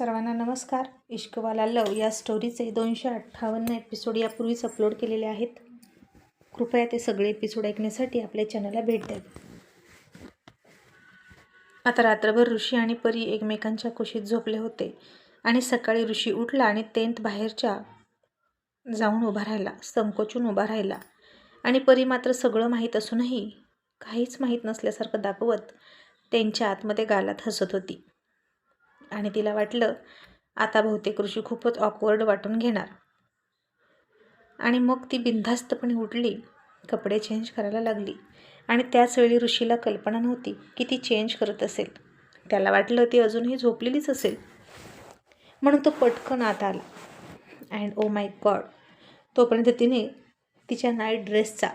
सर्वांना नमस्कार. इश्कवाला लव या स्टोरीचे दोनशे अठ्ठावन्न एपिसोड यापूर्वीच अपलोड केलेले आहेत. कृपया ते सगळे एपिसोड ऐकण्यासाठी आपल्या चॅनलला भेट द्यावी आता रात्रभर ऋषी आणि परी एकमेकांच्या कुशीत झोपले होते आणि सकाळी ऋषी उठला आणि तेंत बाहेरच्या जाऊन उभा राहिला संकोचून उभा राहिला. आणि परी मात्र सगळं माहीत असूनही काहीच माहीत नसल्यासारखं दाखवत त्यांच्या आतमध्ये गालात हसत होती. आणि तिला वाटलं आता बहुतेक ऋषी खूपच ऑकवर्ड वाटून घेणार. आणि मग ती बिनधास्तपणे उठली कपडे चेंज करायला लागली. आणि त्याचवेळी ऋषीला कल्पना नव्हती की ती चेंज करत असेल. त्याला वाटलं ती अजूनही झोपलेलीच असेल. म्हणून तो पटकन आत आला. अँड ओ माय गॉड तोपर्यंत तिने तिच्या नाईट ड्रेसचा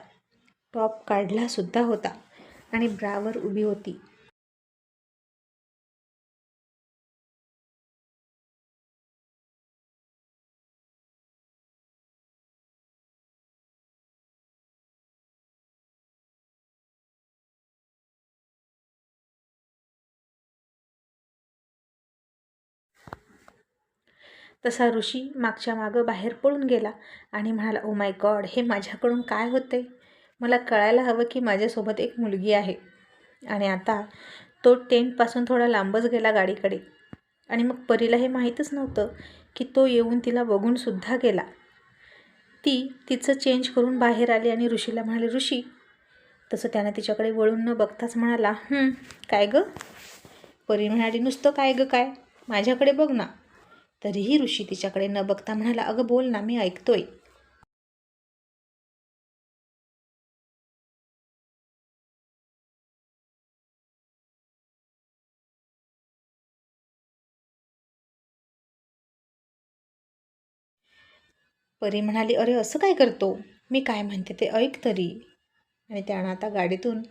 टॉप काढलासुद्धा होता आणि ब्रावर उभी होती. तसा ऋषी मागच्या मागं बाहेर पळून गेला आणि म्हणाला ओ माय गॉड हे माझ्याकडून काय होते मला कळायला हवं की माझ्यासोबत एक मुलगी आहे. आणि आता तो टेंटपासून थोडा लांबच गेला गाडीकडे. आणि मग परीला हे माहीतच नव्हतं की तो येऊन तिला बघूनसुद्धा गेला. ती तिचं चेंज करून बाहेर आली आणि ऋषीला म्हणाले ऋषी. तसं त्यानं तिच्याकडे वळून न बघताच म्हणाला काय गं? परी म्हणाली नुसतं काय गं काय? माझ्याकडे बघ ना. तरीही ऋषी तिच्याकडे न बघता म्हणाला अगं बोल ना मी ऐकतोय. परी म्हणाली अरे असं काय करतो? मी काय म्हणते ते ऐक तरी. आणि त्यानं आता गाडीतून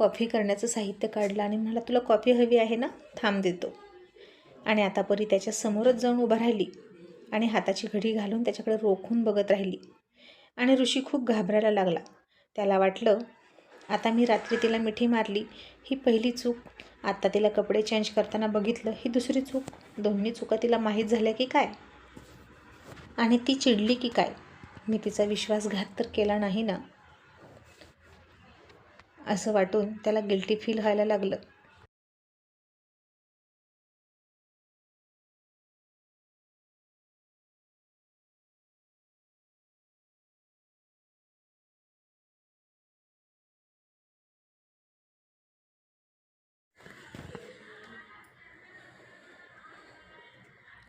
कॉफी करण्याचं साहित्य काढलं आणि म्हणाला तुला कॉफी हवी आहे ना? थांब देतो. आणि आता परी त्याच्या समोरच जाऊन उभा राहिली आणि हाताची घडी घालून त्याच्याकडे रोखून बघत राहिली. आणि ऋषी खूप घाबरायला लागला. त्याला वाटलं आता मी रात्री तिला मिठी मारली ही पहिली चूक. आत्ता तिला कपडे चेंज करताना बघितलं ही दुसरी चूक. दोन्ही चुका तिला माहीत झाल्या की काय? आणि ती चिडली की काय? मी तिचा विश्वासघात तर केला नाही ना? असं वाटून त्याला गिल्टी फील व्हायला लागलं.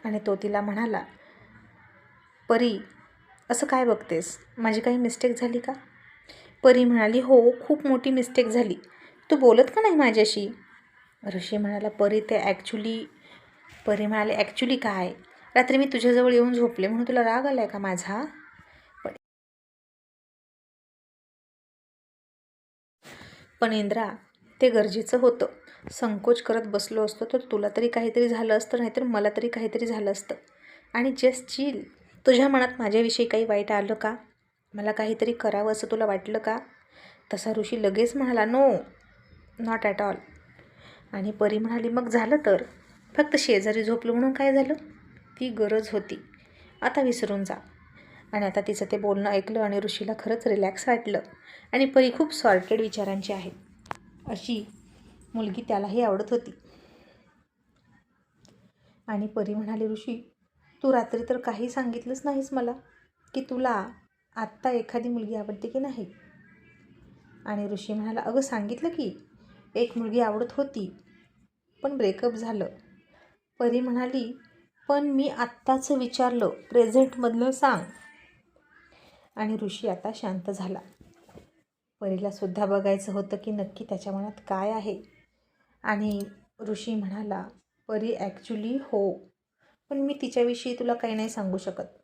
आणि तो तिला म्हणाला परी असं काय बघतेस? माझी काही मिस्टेक झाली का? परी म्हणाली हो खूप मोठी मिस्टेक झाली. तू बोलत का नाही माझ्याशी? ऋषी म्हणाला परी ते ॲक्च्युली परी म्हणाले ॲक्च्युली काय? रात्री मी तुझ्याजवळ येऊन झोपले म्हणून तुला राग आला आहे का माझा? पण पण इंद्रा ते गरजेचं होतं. संकोच करत बसलो असतो तर तुला तरी काहीतरी झालं असतं नाहीतर मला तरी काहीतरी झालं असतं. आणि जस्ट चिल तुझ्या मनात माझ्याविषयी काही वाईट आलं का? मला काहीतरी करावं असं तुला वाटलं का? तसा ऋषी लगेच म्हणाला नो नॉट ॲट ऑल आणि परी म्हणाली मग झालं तर? फक्त शेजारी झोपलो म्हणून काय झालं? ती गरज होती. आता विसरून जा. आणि आता तिचं ते बोलणं ऐकलं आणि ऋषीला खरंच रिलॅक्स वाटलं. आणि परी खूप सॉर्टेड विचारांची आहे. अशी मुलगी त्यालाही आवडत होती. आणि परी म्हणाली ऋषी तू रात्री तर काही सांगितलंच नाहीस मला की तुला आत्ता एखादी मुलगी आवडते की नाही? आणि ऋषी म्हणाला अगं सांगितलं की एक मुलगी आवडत होती पण ब्रेकअप झालं. परी म्हणाली पण मी आत्ताच विचारलं प्रेझेंटमधलं सांग. आणि ऋषी आता शांत झाला. परीलासुद्धा बघायचं होतं की नक्की त्याच्या मनात काय आहे. आणि ऋषी म्हणाला परी ॲक्च्युली हो. पण मी तिच्याविषयी तुला काही नाही सांगू शकत.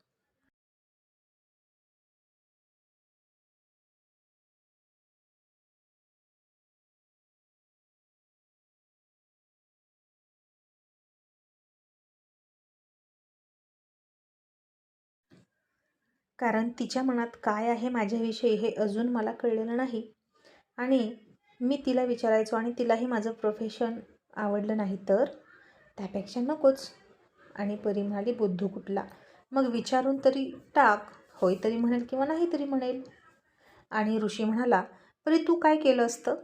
कारण तिच्या मनात काय आहे माझ्याविषयी हे अजून मला कळलेलं नाही. आणि मी तिला विचारायचो आणि तिलाही माझं प्रोफेशन आवडलं नाही तर? त्यापेक्षा नकोच. आणि परी म्हणाली बुद्धू कुठला? मग विचारून तरी टाक. होय तरी म्हणेल किंवा नाही तरी म्हणेल. आणि ऋषी म्हणाला परी तू काय केलं असतं?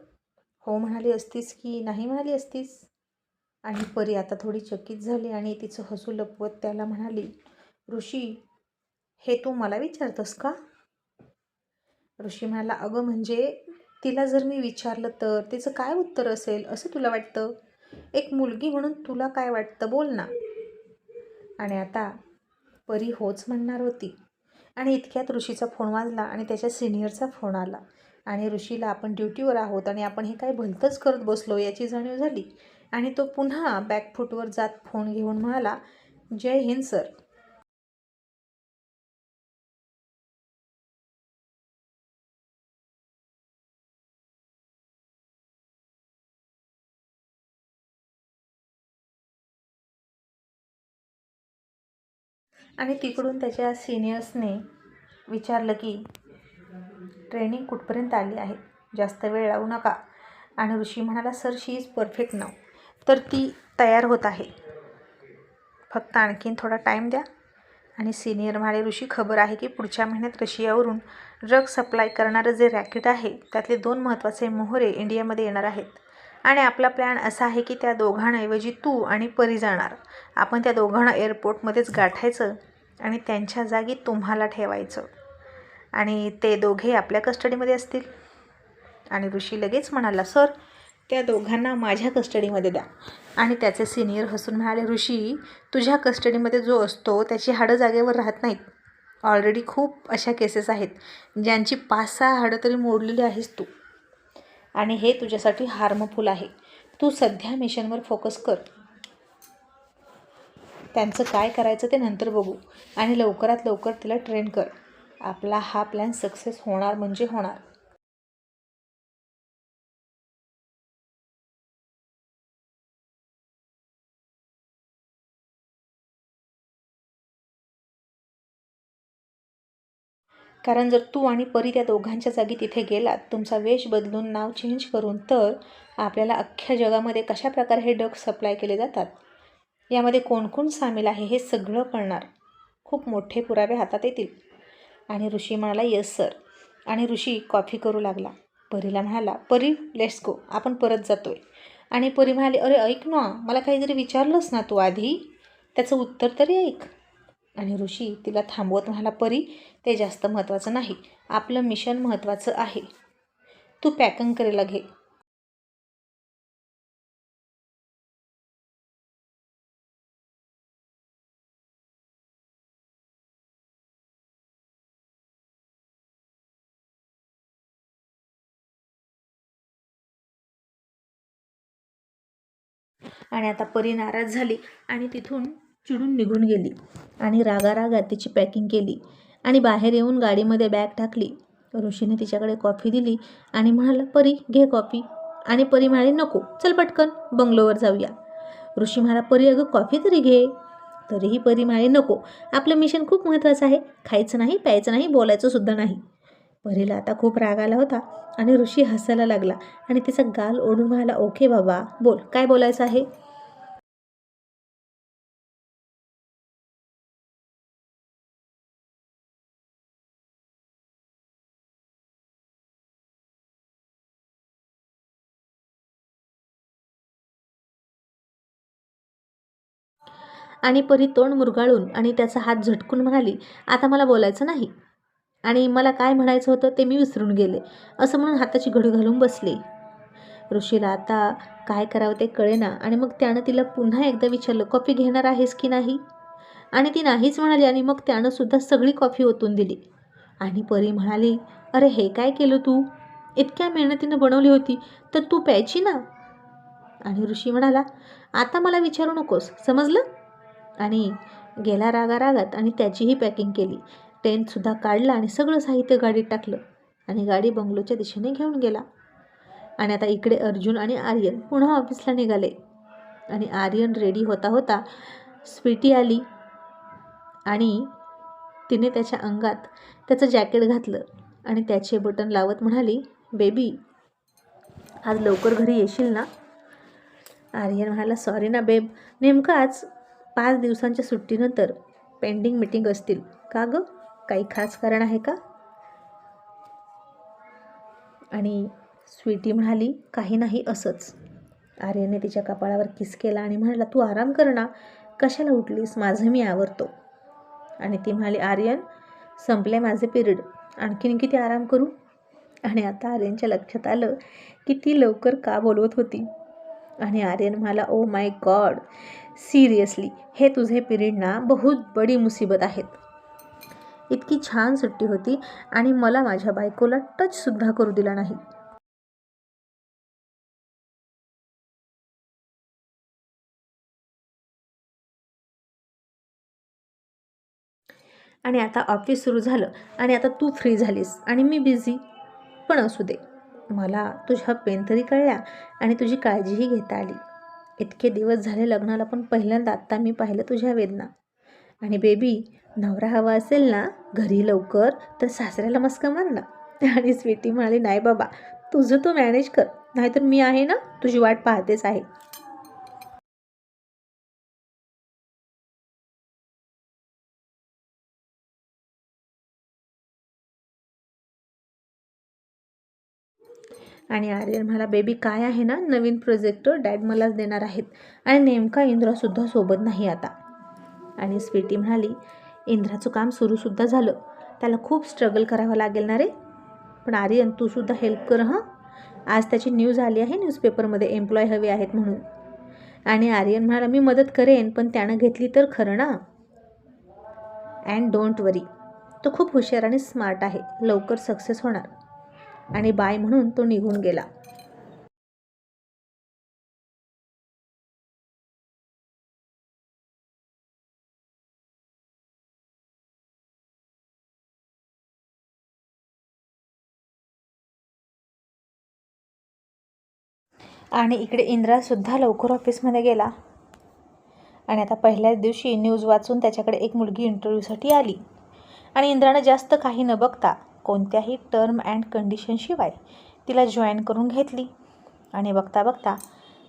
हो म्हणाली असतीस की नाही म्हणाली असतीस? आणि परी आता थोडी चकित झाली आणि तिचं हसू लपवत त्याला म्हणाली ऋषी हे तू मला विचारतोस का? ऋषी म्हणाला अगं म्हणजे तिला जर मी विचारलं तर तिचं काय उत्तर असेल? असं तुला वाटतं? एक मुलगी म्हणून तुला काय वाटतं? बोल ना. आणि आता परी होच म्हणणार होती. आणि इतक्यात ऋषीचा फोन वाजला आणि त्याच्या सिनियरचा फोन आला. आणि ऋषीला आपण ड्युटीवर आहोत आणि आपण हे काय भलतंच करत बसलो याची जाणीव झाली. आणि तो पुन्हा बॅकफूटवर जात फोन घेऊन म्हणाला जय हिंद सर आणि तिकडून त्याच्या सिनियर्सने विचारलं की ट्रेनिंग कुठपर्यंत आली आहे? जास्त वेळ लावू नका. आणि ऋषी म्हणाला सर शी इज परफेक्ट नाव तर ती तयार होत आहे. फक्त आणखीन थोडा टाईम द्या. आणि सिनियर म्हणाले ऋषी खबर आहे की पुढच्या महिन्यात रशियावरून ड्रग सप्लाय करणारं जे रॅकेट आहे त्यातले दोन महत्त्वाचे मोहरे इंडियामध्ये येणार आहेत. आणि आपला प्लॅन असा आहे की त्या दोघांऐवजी तू आणि परी जाणार. आपण त्या दोघांना एअरपोर्टमध्येच गाठायचं आणि त्यांच्या जागी तुम्हाला ठेवायचं. आणि ते दोघे आपल्या कस्टडीमध्ये असतील. आणि ऋषी लगेच म्हणाला सर त्या दोघांना माझ्या कस्टडीमध्ये द्या. आणि त्याचे सिनियर हसून म्हणाले ऋषी तुझ्या कस्टडीमध्ये जो असतो त्याची हाडं जागेवर राहत नाहीत. ऑलरेडी खूप अशा केसेस आहेत ज्यांची पाच सहा हाडं तरी मोडलेली आहेस तू. आणि हे तुझ्यासाठी हार्मफुल आहे. तू सध्या मिशनवर फोकस कर. त्यांचं काय करायचं ते नंतर बघू. आणि लवकरात लवकर तिला ट्रेन कर. आपला हा प्लॅन सक्सेस होणार म्हणजे होणार. कारण जर तू आणि परी त्या दोघांच्या जागी तिथे गेलात तुमचा वेश बदलून नाव चेंज करून तर आपल्याला अख्ख्या जगामध्ये कशा प्रकारे हे ड्रग्स सप्लाय केले जातात? यामध्ये कोण कोण सामील आहे हे सगळं कळणार. खूप मोठे पुरावे हातात येतील. आणि ऋषी म्हणाला येस सर. आणि ऋषी कॉफी करू लागला. परीला म्हणाला परी लेट्स गो आपण परत जातोय. आणि परी म्हणाली अरे ऐक ना मला काहीतरी विचारलंस ना तू आधी? त्याचं उत्तर तरी ऐक. आणि ऋषी तिला थांबवत म्हणाला परी ते जास्त महत्त्वाचं नाही. आपलं मिशन महत्त्वाचं आहे. तू पॅकिंग करायला घे. आणि आता परी नाराज झाली आणि तिथून चिडून निघून गेली आणि रागारागात तिची पॅकिंग केली आणि बाहेर येऊन गाडीमध्ये बॅग टाकली. ऋषीने तिच्याकडे कॉफी दिली आणि म्हणाला परी घे कॉफी आणि परी म्हणाली नको चल पटकन बंगलोवर जाऊया. ऋषी म्हणाला परी अगं कॉफी तरी घे. तरीही परी म्हणाली नको आपलं मिशन खूप महत्त्वाचं आहे. खायचं नाही प्यायचं नाही बोलायचं सुद्धा नाही. परीला आता खूप राग आला होता आणि ऋषी हसायला लागला आणि तिचा गाल ओढून म्हणाला ओके बाबा बोल काय बोलायचं आहे? आणि परी तोंड मुरगाळून आणि त्याचा हात झटकून म्हणाली आता मला बोलायचं नाही. आणि मला काय म्हणायचं होतं ते मी विसरून गेले. असं म्हणून हाताची घडी घालून बसले. ऋषीला आता काय करावं ते कळेना आणि मग त्यानं तिला पुन्हा एकदा विचारलं कॉफी घेणार आहेस की नाही? आणि ती नाहीच म्हणाली आणि मग त्यानं सुद्धा सगळी कॉफी ओतून दिली. आणि परी म्हणाली अरे हे काय केलं तू? इतक्या मेहनतीनं बनवली होती तर तू प्यायची ना? आणि ऋषी म्हणाला आता मला विचारू नकोस समजलं? आणि गेला रागा रागात आणि त्याचीही पॅकिंग केली. टेंटसुद्धा काढला आणि सगळं साहित्य गाडीत टाकलं आणि गाडी बंगलोच्या दिशेने घेऊन गेला. आणि आता इकडे अर्जुन आणि आर्यन पुन्हा ऑफिसला निघाले. आणि आर्यन रेडी होता होता स्वीटी आली आणि तिने त्याच्या अंगात त्याचं जॅकेट घातलं आणि त्याचे बटन लावत म्हणाली बेबी आज लवकर घरी येशील ना? आर्यन म्हणाला सॉरी ना बेब नेमकं आज पाच दिवसांच्या सुट्टीनंतर पेंडिंग मिटिंग असतील. का गं? काही खास कारण आहे का? आणि स्वीटी म्हणाली काही नाही असंच. आर्यने तिच्या कपाळावर किस केला आणि म्हणाला तू आराम कर ना कशाला उठलीस? माझं मी आवरतो. आणि ती म्हणाली आर्यन संपले माझे पिरियड आणखीन किती आराम करू? आणि आता आर्यनच्या लक्षात आलं की ती लवकर का बोलवत होती. आणि आर्यन म्हणाला ओ माय गॉड सिरियसली हे तुझे पिरियड ना बहुत बडी मुसीबत आहेत. इतकी छान सुट्टी होती आणि मला माझ्या बायकोला टचसुद्धा करू दिला नाही. आणि आता ऑफिस सुरू झालं आणि आता तू फ्री झालीस आणि मी बिझी पण असू दे मला तुझ्या पेन तरी कळल्या आणि तुझी काळजीही घेता आली. इतके दिवस झाले लग्नाला पण पहिल्यांदा आत्ता मी पाहिलं तुझ्या वेदना. आणि बेबी नवरा हवा असेल ना घरी लवकर तर सासऱ्याला मस्का मार ना. आणि स्वीटी म्हणाली नाही बाबा तुझं तू मॅनेज कर नाहीतर मी आहे ना तुझी वाट पाहतेच आहे. आणि आर्यन म्हणाला बेबी काय आहे ना नवीन प्रोजेक्ट डॅड मलाच देणार आहेत. आणि नेमका इंद्रासुद्धा सोबत नाही आता. आणि स्वीटी म्हणाली इंद्राचं काम सुरूसुद्धा झालं. त्याला खूप स्ट्रगल करावं लागेल ना रे? पण आर्यन तूसुद्धा हेल्प कर हां? आज त्याची न्यूज आली आहे न्यूजपेपरमध्ये एम्प्लॉय हवे आहेत म्हणून. आणि आर्यन म्हणाला मी मदत करेन पण त्यानं घेतली तर खरं ना? अँड डोंट वरी तो खूप हुशार आणि स्मार्ट आहे. लवकर सक्सेस होणार. आणि बाय म्हणून तो निघून गेला. आणि इकडे इंद्रासुद्धा लवकर ऑफिसमध्ये गेला. आणि आता पहिल्याच दिवशी न्यूज वाचून त्याच्याकडे एक मुलगी इंटरव्ह्यूसाठी आली. आणि इंद्रानं जास्त काही न बघता कोणत्याही टर्म अँड कंडिशनशिवाय तिला जॉईन करून घेतली. आणि बघता बघता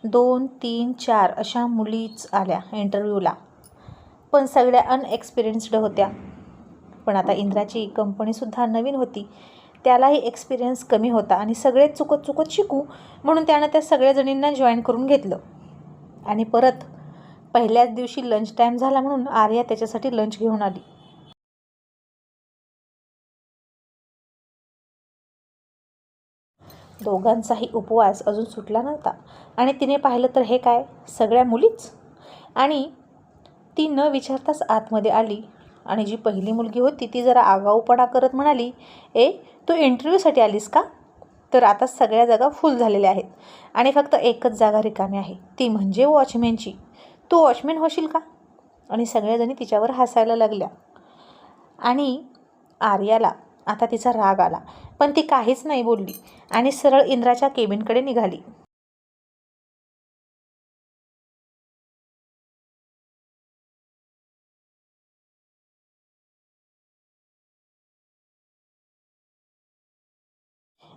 दोन तीन चार अशा मुलीच आल्या इंटरव्ह्यूला. पण सगळ्या अनएक्सपिरियन्स्ड होत्या. पण आता इंद्राची कंपनीसुद्धा नवीन होती. त्यालाही एक्सपिरियन्स कमी होता आणि सगळे चुकत चुकत शिकू म्हणून त्यानं त्या सगळ्या जणींना जॉईन करून घेतलं. आणि परत पहिल्याच दिवशी लंच टाईम झाला म्हणून आर्या त्याच्यासाठी लंच घेऊन आली. दोघांचाही उपवास अजून सुटला नव्हता. आणि तिने पाहिलं तर हे काय? सगळ्या मुलीच? आणि ती न विचारताच आतमध्ये आली. आणि जी पहिली मुलगी होती ती जरा आगाऊपणा करत म्हणाली ए तू इंटरव्ह्यूसाठी आलीस का? तर आता सगळ्या जागा फुल झालेल्या आहेत. आणि फक्त एकच जागा रिकामी आहे ती म्हणजे वॉचमॅनची. तू वॉचमॅन होशील का? आणि सगळ्याजणी तिच्यावर हसायला लागल्या. आणि आर्याला आता तिचा राग आला पण ती काहीच नाही बोलली आणि सरळ इंद्राच्या केबिनकडे निघाली.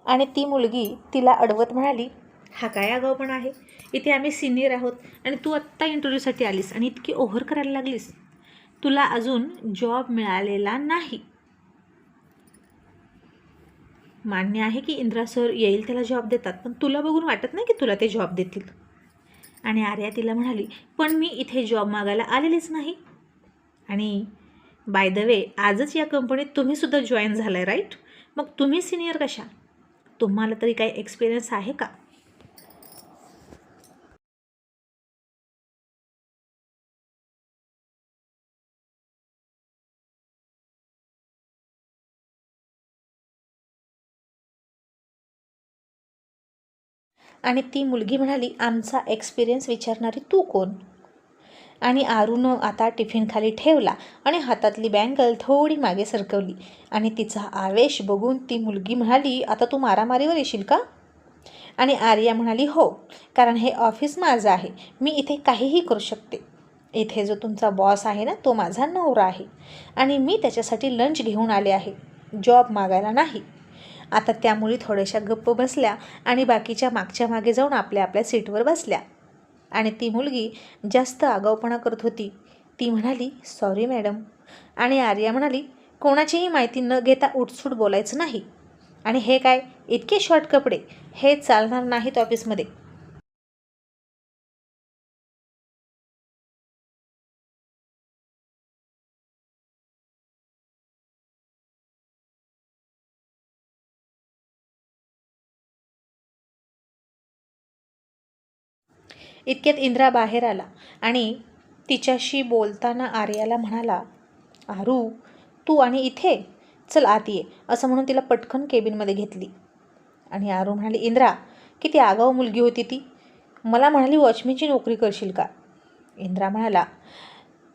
आणि ती मुलगी तिला अडवत म्हणाली हा काय आगाऊपण आहे? इथे आम्ही सिनियर आहोत आणि तू आत्ता इंटरव्ह्यूसाठी आलीस आणि इतकी ओव्हर करायला लागलीस. तुला अजून जॉब मिळालेला नाही. मान्य आहे की इंद्रा सर येईल त्याला जॉब देतात पण तुला बघून वाटत नाही की तुला ते जॉब देतील? आणि आर्या तिला म्हणाली पण मी इथे जॉब मागायला आलेलीच नाही. आणि बाय द वे आजच या कंपनीत तुम्हीसुद्धा जॉईन झाला आहे राईट मग तुम्ही सिनियर कशा? तुम्हाला तरी काही एक्सपिरियन्स आहे का? आणि ती मुलगी म्हणाली आमचा एक्सपिरियन्स विचारणारी तू कोण? आणि आरूनं आता टिफिन खाली ठेवला आणि हातातली बँगल थोडी मागे सरकवली. आणि तिचा आवेश बघून ती मुलगी म्हणाली आता तू मारामारीवर येशील का? आणि आर्या म्हणाली हो कारण हे ऑफिस माझं आहे. मी इथे काहीही करू शकते. इथे जो तुमचा बॉस आहे ना तो माझा नवरा आहे. आणि मी त्याच्यासाठी लंच घेऊन आले आहे. जॉब मागायला नाही. आता त्या मुली थोड्याशा गप्प बसल्या आणि बाकीच्या मागच्या मागे जाऊन आपल्या आपल्या सीटवर बसल्या. आणि ती मुलगी जास्त आगाऊपणा करत होती. ती म्हणाली सॉरी मॅडम आणि आर्या म्हणाली कोणाचीही माहिती न घेता उठसूट बोलायचं नाही. आणि हे काय इतके शॉर्ट कपडे? हे चालणार नाहीत ऑफिसमध्ये इतक्यात इंद्रा बाहेर आला आणि तिच्याशी बोलताना आर्याला म्हणाला आरू तू आणि इथे? चल आत ये असं म्हणून तिला पटकन केबिनमध्ये घेतली. आणि आरू म्हणाली इंद्रा किती आगाऊ मुलगी होती ती. मला म्हणाली वॉचमॅनची नोकरी करशील का? इंद्रा म्हणाला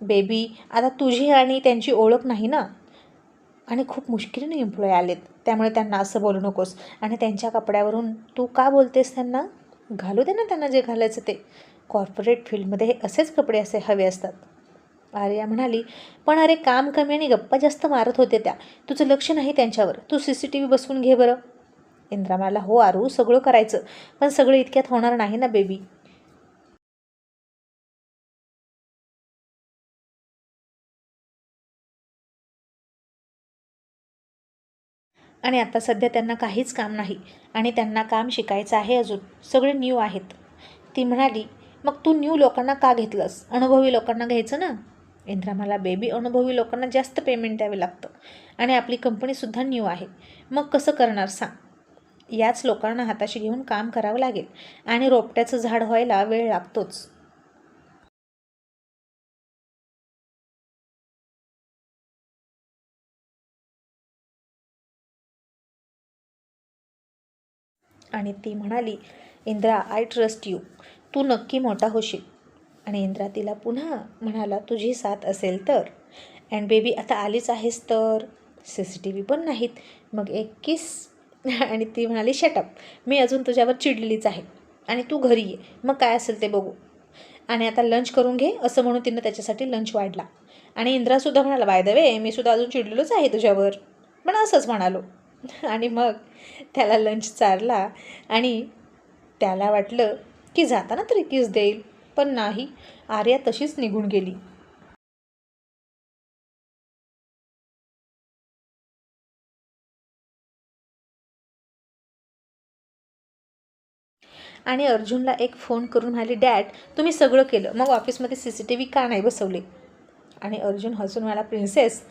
बेबी आता तुझी आणि त्यांची ओळख नाही ना? आणि खूप मुश्किलीने एम्प्लॉय आलेत. त्यामुळे त्यांना असं बोलू नकोस. आणि त्यांच्या कपड्यावरून तू का बोलतेस त्यांना? घालू दे ना त्यांना जे घालायचं ते. कॉर्पोरेट फील्डमध्ये हे असेच कपडे असे हवे असतात. आर्या म्हणाली पण अरे काम कमी आणि गप्पा जास्त मारत होते त्या. तुझं लक्ष नाही त्यांच्यावर. तू सी सी टी व्ही बसवून घे बरं. इंद्रा म्हणाला हो आरू सगळं करायचं. पण सगळं इतक्यात होणार नाही ना बेबी. आणि आता सध्या त्यांना काहीच काम नाही आणि त्यांना काम शिकायचं आहे अजून. सगळे न्यू आहेत. ती म्हणाली मग तू न्यू लोकांना का घेतलंस? अनुभवी लोकांना घ्यायचं ना? इंद्रामाला बेबी अनुभवी लोकांना जास्त पेमेंट द्यावे लागतं आणि आपली कंपनीसुद्धा न्यू आहे. मग कसं करणार सांग? याच लोकांना हाताशी घेऊन काम करावं लागेल आणि रोपट्याचं झाड व्हायला वेळ लागतोच. आणि ती म्हणाली इंद्रा आय ट्रस्ट यू तू नक्की मोठा होशील. आणि इंद्रा तिला पुन्हा म्हणाला तुझी साथ असेल तर. अँड बेबी आता आलीच आहेस तर? सी सी टी व्ही पण नाहीत. मग एक किस आणि ती म्हणाली शटअप मी अजून तुझ्यावर चिडलेलीच आहे. आणि तू घरी ये. मग काय असेल ते बघू. आणि आता लंच करून घे. असं म्हणून तिनं त्याच्यासाठी लंच वाढला. आणि इंद्रासुद्धा म्हणाला बाय द वे मी सुद्धा अजून चिडलेलोच आहे तुझ्यावर. पण असंच म्हणालो. आणि मग त्याला लंच चारला आणि त्याला वाटलं की जाताना तरी किस देईल पण नाही. आर्या तशीच निघून गेली. आणि अर्जुनला एक फोन करून म्हणाली डॅड तुम्ही सगळं केलं. मग ऑफिसमध्ये सी सी टी व्ही का नाही बसवले? आणि अर्जुन हसून म्हणाला प्रिन्सेस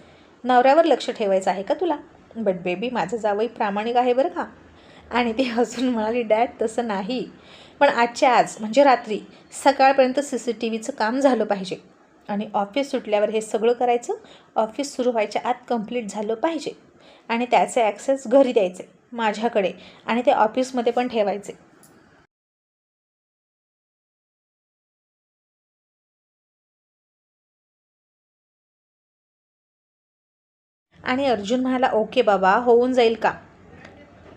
नवऱ्यावर लक्ष ठेवायचं आहे का तुला? बट बेबी माझं जावई प्रामाणिक आहे बरं का? आणि ती हसून म्हणाली डॅड तसं नाही. पण आजच्या आज म्हणजे रात्री सकाळपर्यंत सी सी टी व्हीचं काम झालं पाहिजे. आणि ऑफिस सुटल्यावर हे सगळं करायचं ऑफिस सुरू व्हायच्या आत कंप्लीट झालं पाहिजे. आणि त्याचे ॲक्सेस घरी द्यायचे माझ्याकडे. आणि ते ऑफिसमध्ये पण ठेवायचे. आणि अर्जुन म्हणाला ओके बाबा होऊन जाईल का?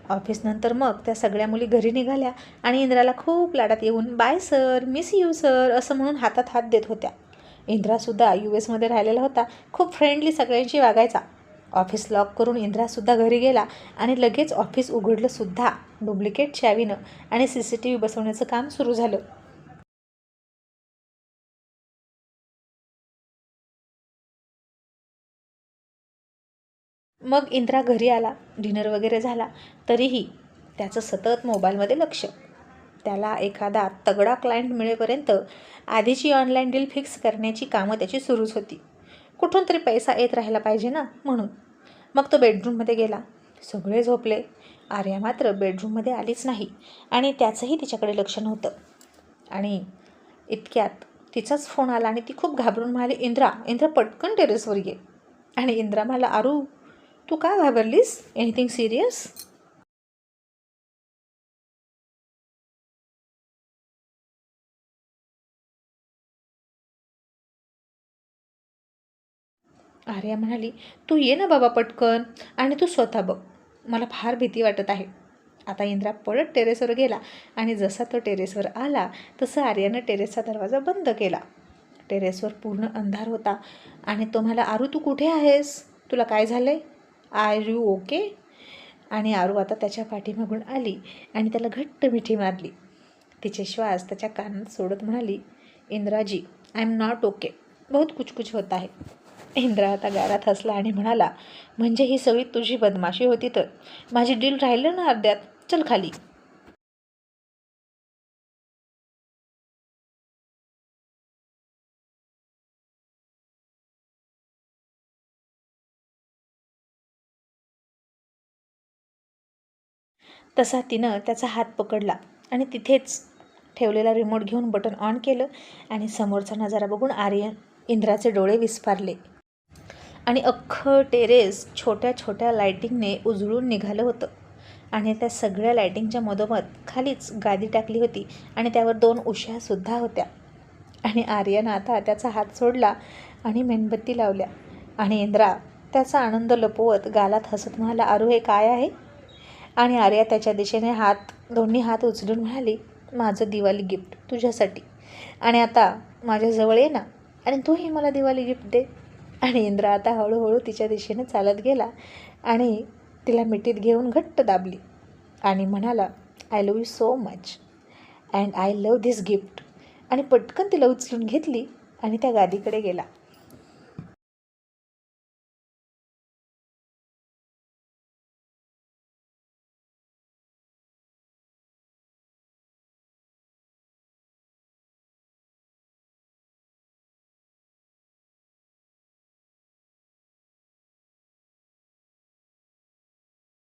ऑफिसनंतर मग त्या सगळ्या मुली घरी निघाल्या आणि इंद्राला खूप लाडात येऊन bye sir miss you sir असं म्हणून हातात हात देत होत्या. इंद्रासुद्धा यू एसमध्ये राहिलेला होता खूप फ्रेंडली सगळ्यांशी वागायचा. ऑफिस लॉक करून इंद्रासुद्धा घरी गेला आणि लगेच ऑफिस उघडलंसुद्धा डुप्लिकेट चावीनं आणि सी सी टी व्ही बसवण्याचं काम सुरू झालं. मग इंद्रा घरी आला डिनर वगैरे झाला तरीही त्याचं सतत मोबाईलमध्ये लक्ष. त्याला एखादा तगडा क्लायंट मिळेपर्यंत आधीची ऑनलाईन डील फिक्स करण्याची कामं त्याची सुरूच होती. कुठून तरी पैसा येत राहायला पाहिजे ना म्हणून. मग तो बेडरूममध्ये गेला. सगळे झोपले. आर्या मात्र बेडरूममध्ये आलीच नाही आणि त्याचंही तिच्याकडे लक्ष नव्हतं. आणि इतक्यात तिचाच फोन आला आणि ती खूप घाबरून म्हणाली इंद्रा इंद्रा पटकन टेरेसवर ये. आणि इंद्रा मला आरू तू का घाबरलीस? एनिथिंग सिरियस आर्या म्हणाली तू ये ना बाबा पटकन आणि तू स्वतः बघ. मला फार भीती वाटत आहे. आता इंद्रा पळत टेरेसवर गेला आणि जसा तो टेरेसवर आला तसं आर्यानं टेरेसचा दरवाजा बंद केला. टेरेसवर पूर्ण अंधार होता आणि तो म्हणाला आरू तू कुठे आहेस? तुला काय झालं आहे आर यू ओके? आणि आरू आता त्याच्या पाठीमागून आली आणि त्याला घट्ट मिठी मारली. तिचे श्वास त्याच्या कानात सोडत म्हणाली Indraji I am not okay बहुत कुछ कुछ होत आहे. इंद्रा आता गारात हसला आणि म्हणाला म्हणजे ही सगळी तुझी बदमाशी होती तर? माझी डील राहिलं ना अर्ध्यात? चल खाली. तसा तिनं त्याचा हात पकडला आणि तिथेच ठेवलेला रिमोट घेऊन बटन ऑन केलं आणि समोरचा नजारा बघून आर्यन इंद्राचे डोळे विस्फारले. आणि अख्खं टेरेस छोट्या छोट्या लायटिंगने उजळून निघालं होतं. आणि त्या सगळ्या लायटिंगच्या मधोमध खालीच गादी टाकली होती आणि त्यावर दोन उशासुद्धा होत्या. आणि आर्यनं आता त्याचा हात सोडला आणि मेणबत्ती लावल्या. आणि इंद्रा त्याचा आनंद लपवत गालात हसत म्हणाला आरू हे काय आहे? आणि आर्या त्याच्या दिशेने हात दोन्ही हात उचलून म्हणाली माझं दिवाळी गिफ्ट तुझ्यासाठी. आणि आता माझ्याजवळ ये ना आणि तूही मला दिवाळी गिफ्ट दे. आणि इंद्र आता हळूहळू तिच्या दिशेने चालत गेला आणि तिला मिठीत घेऊन घट्ट दाबली आणि म्हणाला I love you so much and I love this gift आणि पटकन तिला उचलून घेतली आणि त्या गादीकडे गेला.